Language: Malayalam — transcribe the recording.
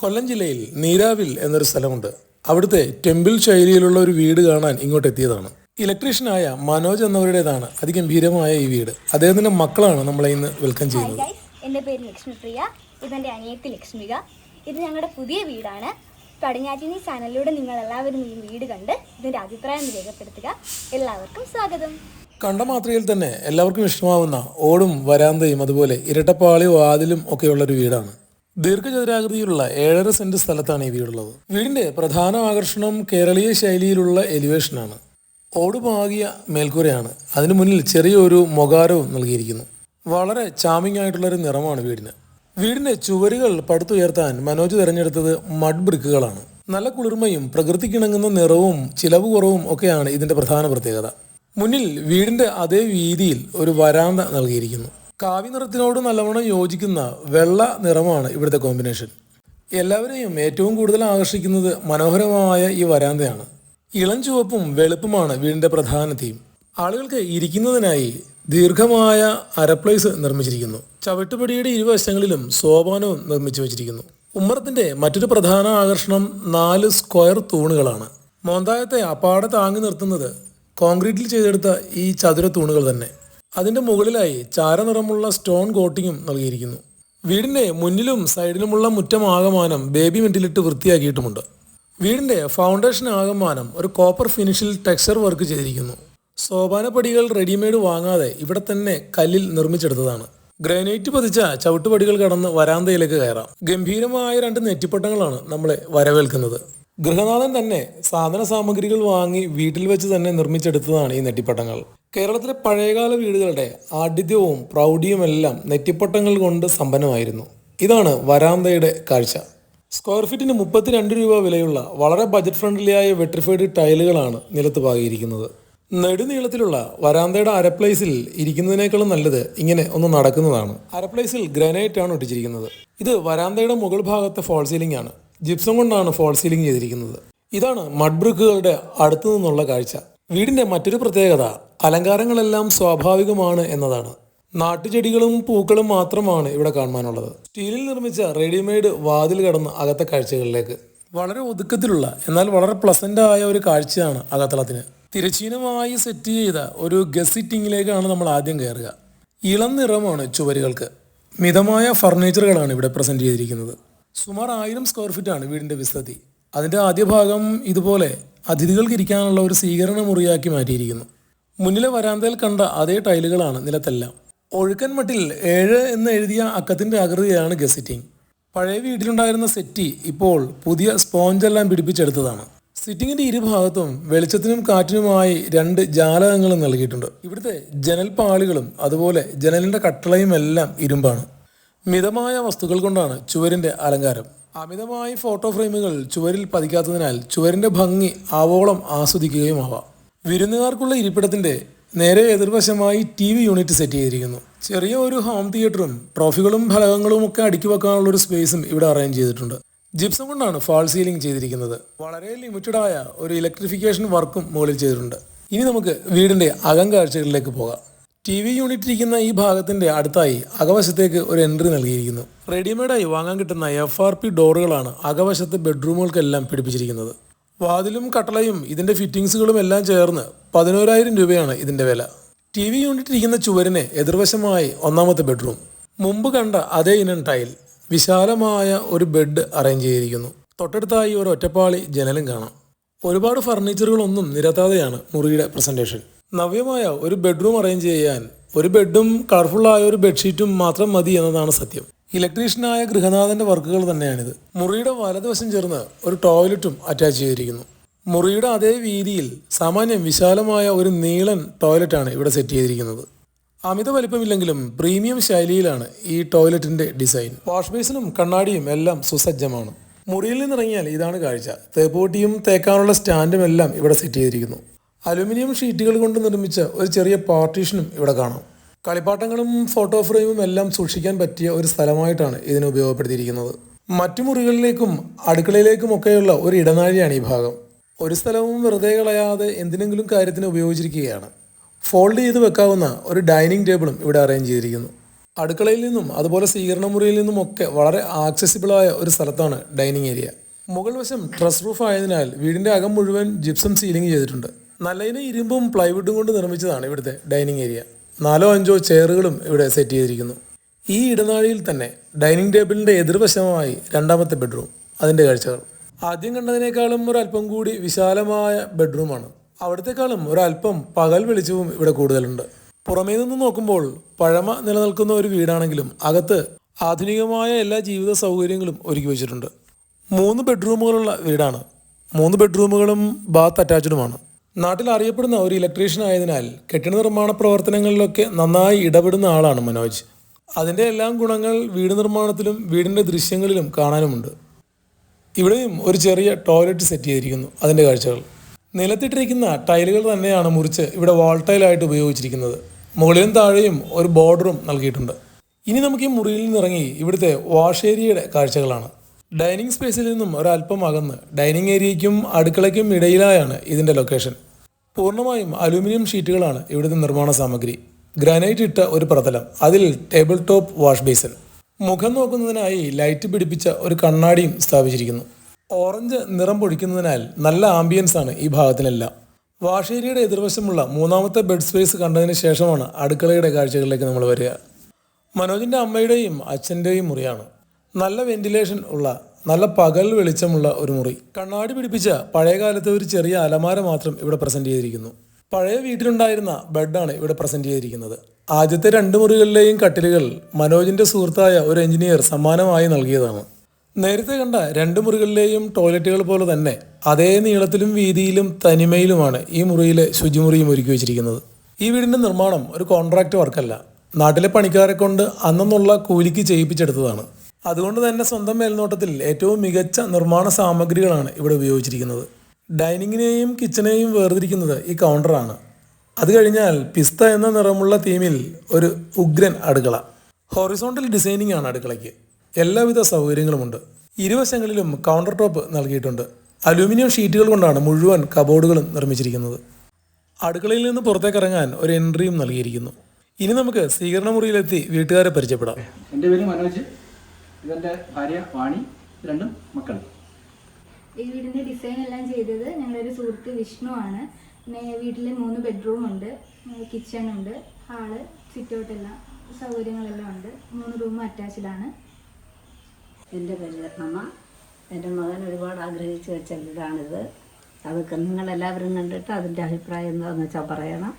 കൊല്ലം ജില്ലയിൽ നീരാവിൽ എന്നൊരു സ്ഥലമുണ്ട്. അവിടുത്തെ ടെമ്പിൾ ശൈലിയിലുള്ള ഒരു വീട് കാണാൻ ഇങ്ങോട്ട് എത്തിയതാണ്. ഇലക്ട്രീഷ്യനായ മനോജ് എന്നവരുടേതാണ് അതിഗംഭീരമായ ഈ വീട്. അദ്ദേഹത്തിന്റെ മക്കളാണ് നമ്മളെ ഇന്ന് വെൽക്കം ചെയ്യുന്നത്. എന്റെ എന്റെ പേര് ലക്ഷ്മിപ്രിയ. ഇതെന്റെ അനിയത്തി ലക്ഷ്മിക. ഇത് ഞങ്ങളുടെ പുതിയ വീടാണ്. പടിഞ്ഞാറ്റിനി ചാനലിലൂടെ നിങ്ങൾ എല്ലാവരും ഈ വീട് കണ്ട് ഇതിന്റെ അഭിപ്രായം രേഖപ്പെടുത്തുക. എല്ലാവർക്കും സ്വാഗതം. കണ്ട മാത്രയിൽ തന്നെ എല്ലാവർക്കും ഇഷ്ടമാവുന്ന ഓടും വരാന്തയും അതുപോലെ ഇരട്ടപ്പാളി വാതിലും ഒക്കെയുള്ള ഒരു വീടാണ്. ദീർഘചതുരാകൃതിയിലുള്ള ഏഴര സെന്റ് സ്ഥലത്താണ് ഈ വീടുള്ളത്. വീടിന്റെ പ്രധാന ആകർഷണം കേരളീയ ശൈലിയിലുള്ള എലിവേഷനാണ്. ഓടുപാകിയ മേൽക്കൂരയാണ്. അതിനു മുന്നിൽ ചെറിയൊരു മൊകാരവും നൽകിയിരിക്കുന്നു. വളരെ ചാമിങ് ആയിട്ടുള്ള ഒരു നിറമാണ് വീടിന്. വീടിന്റെ ചുവരുകൾ പടുത്തുയർത്താൻ മനോജ് തിരഞ്ഞെടുത്തത് മഡ് ബ്രിക്കുകളാണ്. നല്ല കുളിർമയും പ്രകൃതിക്കിണങ്ങുന്ന നിറവും ചിലവ് കുറവും ഒക്കെയാണ് ഇതിന്റെ പ്രധാന പ്രത്യേകത. മുന്നിൽ വീടിന്റെ അതേ വീതിയിൽ ഒരു വരാന്ത നൽകിയിരിക്കുന്നു. കാവി നിറത്തിനോട് നല്ലവണ്ണം യോജിക്കുന്ന വെള്ള നിറമാണ് ഇവിടുത്തെ കോമ്പിനേഷൻ എല്ലാവരെയും ഏറ്റവും കൂടുതൽ ആകർഷിക്കുന്നത് മനോഹരമായ ഈ വരാന്തയാണ്. ഇളം ചുവപ്പും വെളുപ്പുമാണ് വീടിന്റെ പ്രധാന തീം ആളുകൾക്ക് ഇരിക്കുന്നതിനായി ദീർഘമായ അരപ്ലേസ് നിർമ്മിച്ചിരിക്കുന്നു. ചവിട്ടുപടിയുടെ ഇരുവശങ്ങളിലും സോപാനവും നിർമ്മിച്ചു വച്ചിരിക്കുന്നു. ഉമ്മറത്തിന്റെ മറ്റൊരു പ്രധാന ആകർഷണം നാല് സ്ക്വയർ തൂണുകളാണ്. മോന്തായത്തെ അപ്പാടെ താങ്ങി നിർത്തുന്നത് കോൺക്രീറ്റിൽ ചെയ്തെടുത്ത ഈ ചതുര തൂണുകൾ തന്നെ. അതിന്റെ മുകളിലായി ചാരനിറമുള്ള സ്റ്റോൺ കോട്ടിങ്ങും നൽകിയിരിക്കുന്നു. വീടിന്റെ മുന്നിലും സൈഡിലുമുള്ള മുറ്റം ആകമാനം ബേബി മെറ്റിലിട്ട് വൃത്തിയാക്കിയിട്ടുമുണ്ട്. വീടിന്റെ ഫൗണ്ടേഷൻ ആകമാനം ഒരു കോപ്പർ ഫിനിഷിൽ ടെക്സ്ചർ വർക്ക് ചെയ്തിരിക്കുന്നു. സോപാനപ്പടികൾ റെഡിമെയ്ഡ് വാങ്ങാതെ ഇവിടെ തന്നെ കല്ലിൽ നിർമ്മിച്ചെടുത്തതാണ്. ഗ്രാനൈറ്റ് പതിച്ച ചവിട്ടുപടികൾ കടന്ന് വരാന്തയിലേക്ക് കയറാം. ഗംഭീരമായ രണ്ട് നെറ്റിപ്പട്ടങ്ങളാണ് നമ്മളെ വരവേൽക്കുന്നത്. ഗൃഹനാഥൻ തന്നെ സാധന സാമഗ്രികൾ വാങ്ങി വീട്ടിൽ വെച്ച് തന്നെ നിർമ്മിച്ചെടുത്തതാണ് ഈ നെറ്റിപ്പട്ടങ്ങൾ. കേരളത്തിലെ പഴയകാല വീടുകളുടെ ആഢ്യത്യവും പ്രൗഢിയുമെല്ലാം നെറ്റിപ്പട്ടങ്ങൾ കൊണ്ട് സമ്പന്നമായിരുന്നു. ഇതാണ് വരാന്തയുടെ കാഴ്ച. സ്ക്വയർ ഫീറ്റിന് മുപ്പത്തിരണ്ട് രൂപ വിലയുള്ള വളരെ ബജറ്റ് ഫ്രണ്ട്ലിയായ വെട്രിഫൈഡ് ടൈലുകളാണ് നിലത്ത് പാകിയിരിക്കുന്നത്. നെടുനീളത്തിലുള്ള വരാന്തയുടെ അരപ്ലേസിൽ ഇരിക്കുന്നതിനേക്കാളും നല്ലത് ഇങ്ങനെ ഒന്ന് നടക്കുന്നതാണ്. അരപ്ലേസിൽ ഗ്രാനൈറ്റ് ആണ് ഒട്ടിച്ചിരിക്കുന്നത്. ഇത് വരാന്തയുടെ മുകൾ ഭാഗത്തെ ഫോൾ സീലിംഗ് ആണ്. ജിപ്സം കൊണ്ടാണ് ഫോൾ സീലിംഗ് ചെയ്തിരിക്കുന്നത്. ഇതാണ് മഡ്ബ്രിക്കുകളുടെ അടുത്തു നിന്നുള്ള കാഴ്ച. വീടിന്റെ മറ്റൊരു പ്രത്യേകത അലങ്കാരങ്ങളെല്ലാം സ്വാഭാവികമാണ് എന്നതാണ്. നാട്ടുചെടികളും പൂക്കളും മാത്രമാണ് ഇവിടെ കാണാനുള്ളത് സ്റ്റീലിൽ നിർമ്മിച്ച റെഡിമെയ്ഡ് വാതിൽ കടന്ന് അകത്തെ കാഴ്ചകളിലേക്ക്. വളരെ ഒതുക്കത്തിലുള്ള എന്നാൽ വളരെ പ്ലസന്റ് ആയ ഒരു കാഴ്ചയാണ് അകത്തളത്തിന്. തിരച്ചീനമായി സെറ്റ് ചെയ്ത ഒരു ഗസിറ്റിങ്ങിലേക്കാണ് നമ്മൾ ആദ്യം കയറുക. ഇളം നിറമാണ് ചുവരുകൾക്ക്. മിതമായ ഫർണിച്ചറുകളാണ് ഇവിടെ പ്രസന്റ് ചെയ്തിരിക്കുന്നത്. സുമാർ ആയിരം സ്ക്വയർ ഫീറ്റ് ആണ് വീടിന്റെ വിസ്തൃതി. അതിന്റെ ആദ്യ ഭാഗം ഇതുപോലെ അതിഥികൾക്ക് ഇരിക്കാനുള്ള ഒരു സ്വീകരണ മുറിയാക്കി മാറ്റിയിരിക്കുന്നു. മുന്നിലെ വരാന്തയിൽ കണ്ട അതേ ടൈലുകളാണ് നിലത്തെല്ലാം. ഒഴുക്കൻ മട്ടിൽ ഏഴ് എന്ന് എഴുതിയ അക്കത്തിന്റെ ആകൃതിയാണ് ഗസിറ്റിംഗ്. പഴയ വീട്ടിലുണ്ടായിരുന്ന സെറ്റി ഇപ്പോൾ പുതിയ സ്പോഞ്ചെല്ലാം പിടിപ്പിച്ചെടുത്തതാണ്. സിറ്റിങ്ങിന്റെ ഇരുഭാഗത്തും വെളിച്ചത്തിനും കാറ്റിനുമായി രണ്ട് ജാലകങ്ങളും നൽകിയിട്ടുണ്ട്. ഇവിടുത്തെ ജനൽപാളികളും അതുപോലെ ജനലിന്റെ കട്ടളയും എല്ലാം ഇരുമ്പാണ്. മിതമായ വസ്തുക്കൾ കൊണ്ടാണ് ചുവരിന്റെ അലങ്കാരം. അമിതമായി ഫോട്ടോ ഫ്രെയിമുകൾ ചുവരിൽ പതിക്കാത്തതിനാൽ ചുവരിന്റെ ഭംഗി ആവോളം ആസ്വദിക്കുകയുമാവാം. വിരുന്നുകാർക്കുള്ള ഇരിപ്പിടത്തിന്റെ നേരെ എതിർവശമായി ടി വി യൂണിറ്റ് സെറ്റ് ചെയ്തിരിക്കുന്നു. ചെറിയ ഒരു ഹോം തിയേറ്ററും ട്രോഫികളും ഫലകങ്ങളും ഒക്കെ അടുക്കി വെക്കാനുള്ള ഒരു സ്പേസും ഇവിടെ അറേഞ്ച് ചെയ്തിട്ടുണ്ട്. ജിപ്സം കൊണ്ടാണ് ഫാൾ സീലിംഗ് ചെയ്തിരിക്കുന്നത്. വളരെ ലിമിറ്റഡായ ഒരു ഇലക്ട്രിഫിക്കേഷൻ വർക്കും മുകളിൽ ചെയ്തിട്ടുണ്ട്. ഇനി നമുക്ക് വീടിന്റെ അകം കാഴ്ചകളിലേക്ക് പോകാം. ടി വി യൂണിറ്റ് ഇരിക്കുന്ന ഈ ഭാഗത്തിന്റെ അടുത്തായി അകവശത്തേക്ക് ഒരു എൻട്രി നൽകിയിരിക്കുന്നു. റെഡിമെയ്ഡായി വാങ്ങാൻ കിട്ടുന്ന എഫ് ആർ പി ഡോറുകളാണ് അകവശത്തെ ബെഡ്റൂമുകൾക്കെല്ലാം പിടിപ്പിച്ചിരിക്കുന്നത്. വാതിലും കട്ടളയും ഇതിന്റെ ഫിറ്റിങ്സുകളും എല്ലാം ചേർന്ന് പതിനോരായിരം രൂപയാണ് ഇതിന്റെ വില. ടി വി യൂണിറ്റ് ഇരിക്കുന്ന ചുവരിന് എതിർവശമായി ഒന്നാമത്തെ ബെഡ്റൂം മുമ്പ് കണ്ട അതേ ഇനം ടൈൽ വിശാലമായ ഒരു ബെഡ് അറേഞ്ച് ചെയ്തിരിക്കുന്നു. തൊട്ടടുത്തായി ഒരു ഒറ്റപ്പാളി ജനലും കാണാം. ഒരുപാട് ഫർണിച്ചറുകളൊന്നും നിരത്താതെയാണ് മുറിയുടെ പ്രസന്റേഷൻ നവ്യമായ ഒരു ബെഡ്റൂം അറേഞ്ച് ചെയ്യാൻ ഒരു ബെഡും കളർഫുള്ളായ ഒരു ബെഡ്ഷീറ്റും മാത്രം മതി എന്നതാണ് സത്യം. ഇലക്ട്രീഷ്യനായ ഗൃഹനാഥന്റെ വർക്കുകൾ തന്നെയാണിത്. മുറിയുടെ വലതുവശം ചേർന്ന് ഒരു ടോയ്ലറ്റും അറ്റാച്ച് ചെയ്തിരിക്കുന്നു. മുറിയുടെ അതേ വീതിയിൽ സാമാന്യം വിശാലമായ ഒരു നീളൻ ടോയ്ലറ്റാണ് ഇവിടെ സെറ്റ് ചെയ്തിരിക്കുന്നത്. അമിത വലിപ്പമില്ലെങ്കിലും പ്രീമിയം ശൈലിയിലാണ് ഈ ടോയ്ലറ്റിന്റെ ഡിസൈൻ വാഷ് ബേസിനും കണ്ണാടിയും എല്ലാം സുസജ്ജമാണ്. മുറിയിൽ നിന്നിറങ്ങിയാൽ ഇതാണ് കാഴ്ച. തേപ്പൂട്ടിയും തേക്കാനുള്ള സ്റ്റാൻഡും എല്ലാം ഇവിടെ സെറ്റ് ചെയ്തിരിക്കുന്നു. അലുമിനിയം ഷീറ്റുകൾ കൊണ്ട് നിർമ്മിച്ച ഒരു ചെറിയ പാർട്ടീഷനും ഇവിടെ കാണാം. കളിപ്പാട്ടങ്ങളും ഫോട്ടോ ഫ്രെയിമും എല്ലാം സൂക്ഷിക്കാൻ പറ്റിയ ഒരു സ്ഥലമായിട്ടാണ് ഇതിനെ ഉപയോഗപ്പെടുത്തിയിരിക്കുന്നത്. മറ്റു മുറികളിലേക്കും അടുക്കളയിലേക്കും ഒക്കെയുള്ള ഒരു ഇടനാഴിയാണ് ഈ ഭാഗം. ഒരു സ്ഥലവും വെറുതെ കളയാതെ എന്തിനെങ്കിലും കാര്യത്തിന് ഉപയോഗിച്ചിരിക്കുകയാണ്. ഫോൾഡ് ചെയ്ത് വെക്കാവുന്ന ഒരു ഡൈനിങ് ടേബിളും ഇവിടെ അറേഞ്ച് ചെയ്തിരിക്കുന്നു. അടുക്കളയിൽ നിന്നും അതുപോലെ സ്വീകരണ മുറിയിൽ നിന്നും ഒക്കെ വളരെ ആക്സസിബിളായ ഒരു സ്ഥലത്താണ് ഡൈനിങ് ഏരിയ മുകൾ വശം ട്രസ് റൂഫ് ആയതിനാൽ വീടിന്റെ അകം മുഴുവൻ ജിപ്സം സീലിംഗ് ചെയ്തിട്ടുണ്ട്. നല്ലതിനെ ഇരുമ്പും പ്ലൈവുഡും കൊണ്ട് നിർമ്മിച്ചതാണ് ഇവിടുത്തെ ഡൈനിങ് ഏരിയ നാലോ അഞ്ചോ ചെയറുകളും ഇവിടെ സെറ്റ് ചെയ്തിരിക്കുന്നു. ഈ ഇടനാഴിയിൽ തന്നെ ഡൈനിങ് ടേബിളിന്റെ എതിർവശമായി രണ്ടാമത്തെ ബെഡ്റൂം അതിന്റെ കാഴ്ചകൾ. ആദ്യം കണ്ടതിനേക്കാളും ഒരല്പം കൂടി വിശാലമായ ബെഡ്റൂമാണ്. അവിടത്തെക്കാളും ഒരല്പം പകൽ വെളിച്ചവും ഇവിടെ കൂടുതലുണ്ട്. പുറമേ നിന്ന് നോക്കുമ്പോൾ പഴമ നിലനിൽക്കുന്ന ഒരു വീടാണെങ്കിലും അകത്ത് ആധുനികമായ എല്ലാ ജീവിത സൗകര്യങ്ങളും ഒരുക്കി വെച്ചിട്ടുണ്ട്. മൂന്ന് ബെഡ്റൂമുകളുള്ള വീടാണ്. മൂന്ന് ബെഡ്റൂമുകളും ബാത്ത് അറ്റാച്ച്ഡുമാണ്. നാട്ടിൽ അറിയപ്പെടുന്ന ഒരു ഇലക്ട്രീഷ്യൻ ആയതിനാൽ കെട്ടിട നിർമ്മാണ പ്രവർത്തനങ്ങളിലൊക്കെ നന്നായി ഇടപെടുന്ന ആളാണ് മനോജ്. അതിന്റെ എല്ലാം ഗുണങ്ങൾ വീട് നിർമ്മാണത്തിലും വീടിന്റെ ദൃശ്യങ്ങളിലും കാണാനുമുണ്ട്. ഇവിടെയും ഒരു ചെറിയ ടോയ്ലറ്റ് സെറ്റ് ചെയ്തിരിക്കുന്നു അതിന്റെ കാഴ്ചകൾ. നിലത്തിട്ടിരിക്കുന്ന ടൈലുകൾ തന്നെയാണ് മുറിച്ച് ഇവിടെ വാൾ ടൈലായിട്ട് ഉപയോഗിച്ചിരിക്കുന്നത്. മുകളിലും താഴെയും ഒരു ബോർഡറും നൽകിയിട്ടുണ്ട്. ഇനി നമുക്ക് ഈ മുറിയിൽ നിന്നിറങ്ങി ഇവിടുത്തെ വാഷ് ഏരിയയുടെ കാഴ്ചകളാണ്. ഡൈനിങ് സ്പേസിൽ നിന്നും ഒരല്പം അകന്ന് ഡൈനിങ് ഏരിയയ്ക്കും അടുക്കളയ്ക്കും ഇടയിലായാണ് ഇതിന്റെ ലൊക്കേഷൻ പൂർണമായും അലുമിനിയം ഷീറ്റുകളാണ് ഇവിടുത്തെ നിർമ്മാണ സാമഗ്രി. ഗ്രാനൈറ്റ് ഇട്ട ഒരു പ്രതലം അതിൽ ടേബിൾ ടോപ്പ് വാഷ് ബേസിൻ. മുഖം നോക്കുന്നതിനായി ലൈറ്റ് പിടിപ്പിച്ച ഒരു കണ്ണാടിയും സ്ഥാപിച്ചിരിക്കുന്നു. ഓറഞ്ച് നിറം പൊഴിക്കുന്നതിനാൽ നല്ല ആംബിയൻസ് ആണ് ഈ ഭാഗത്തിനെല്ലാം വാഷേരിയുടെ എതിർവശമുള്ള മൂന്നാമത്തെ ബെഡ് സ്പേസ് കണ്ടതിന് ശേഷമാണ് അടുക്കളയുടെ കാഴ്ചകളിലേക്ക് നമ്മൾ വരിക. മനോജിന്റെ അമ്മയുടെയും അച്ഛന്റെയും മുറിയാണ്. നല്ല വെന്റിലേഷൻ ഉള്ള നല്ല പകൽ വെളിച്ചമുള്ള ഒരു മുറി. കണ്ണാടി പിടിപ്പിച്ച പഴയ കാലത്തെ ഒരു ചെറിയ അലമാര മാത്രം ഇവിടെ പ്രസന്റ് ചെയ്തിരിക്കുന്നു. പഴയ വീട്ടിലുണ്ടായിരുന്ന ബെഡാണ് ഇവിടെ പ്രസന്റ് ചെയ്തിരിക്കുന്നത്. ആദ്യത്തെ രണ്ട് മുറികളിലെയും കട്ടിലുകൾ മനോജിന്റെ സുഹൃത്തായ ഒരു എഞ്ചിനീയർ സമ്മാനമായി നൽകിയതാണ്. നേരത്തെ കണ്ട രണ്ട് മുറികളിലെയും ടോയ്ലറ്റുകൾ പോലെ തന്നെ അതേ നീളത്തിലും വീതിയിലും തനിമയിലുമാണ് ഈ മുറിയിലെ ശുചിമുറിയും ഒരുക്കി വെച്ചിരിക്കുന്നത്. ഈ വീടിന്റെ നിർമ്മാണം ഒരു കോൺട്രാക്ട് വർക്കല്ല നാട്ടിലെ പണിക്കാരെ കൊണ്ട് അന്നെന്നുള്ള കൂലിക്ക് ചെയ്യിപ്പിച്ചെടുത്തതാണ്. അതുകൊണ്ട് തന്നെ സ്വന്തം മേൽനോട്ടത്തിൽ ഏറ്റവും മികച്ച നിർമ്മാണ സാമഗ്രികളാണ് ഇവിടെ ഉപയോഗിച്ചിരിക്കുന്നത്. ഡൈനിങ്ങിനെയും കിച്ചനെയും വേർതിരിക്കുന്നത് ഈ കൗണ്ടറാണ്. അത് കഴിഞ്ഞാൽ പിസ്ത എന്ന നിറമുള്ള തീമിൽ ഒരു ഉഗ്രൻ അടുക്കള. ഹൊറിസോണ്ടൽ ഡിസൈനിങ് ആണ് അടുക്കളയ്ക്ക്. എല്ലാവിധ സൗകര്യങ്ങളുമുണ്ട്. ഇരുവശങ്ങളിലും കൗണ്ടർ ടോപ്പ് നൽകിയിട്ടുണ്ട്. അലൂമിനിയം ഷീറ്റുകൾ കൊണ്ടാണ് മുഴുവൻ കബോർഡുകളും നിർമ്മിച്ചിരിക്കുന്നത്. അടുക്കളയിൽ നിന്ന് പുറത്തേക്ക് ഇറങ്ങാൻ ഒരു എൻട്രിയും നൽകിയിരിക്കുന്നു. ഇനി നമുക്ക് സ്വീകരണ മുറിയിലെത്തി വീട്ടുകാരെ പരിചയപ്പെടാം. എന്റെ പേര് മനോജ്. ഇതെന്റെ ഭാര്യ വാണി രണ്ടും മക്കൾ ഈ വീടിന്റെ ഡിസൈൻ എല്ലാം ചെയ്തത് ഞങ്ങളൊരു ഒരു സുഹൃത്ത് വിഷ്ണു ആണ്. പിന്നെ വീട്ടിൽ മൂന്ന് ബെഡ്റൂം ഉണ്ട് കിച്ചൺ ഉണ്ട് ഹാൾ സിറ്റൗട്ട് എല്ലാം സൗകര്യങ്ങളെല്ലാം ഉണ്ട്. മൂന്ന് റൂം അറ്റാച്ച്ഡ് ആണ്. എന്റെ പേര് അമ്മ എന്റെ മകൻ ഒരുപാട് ആഗ്രഹിച്ചു വെച്ച വീടാണിത്. അതൊക്കെ നിങ്ങളെല്ലാവരും കണ്ടിട്ട് അതിന്റെ അഭിപ്രായം എന്താണെന്ന് വെച്ചാൽ പറയണം.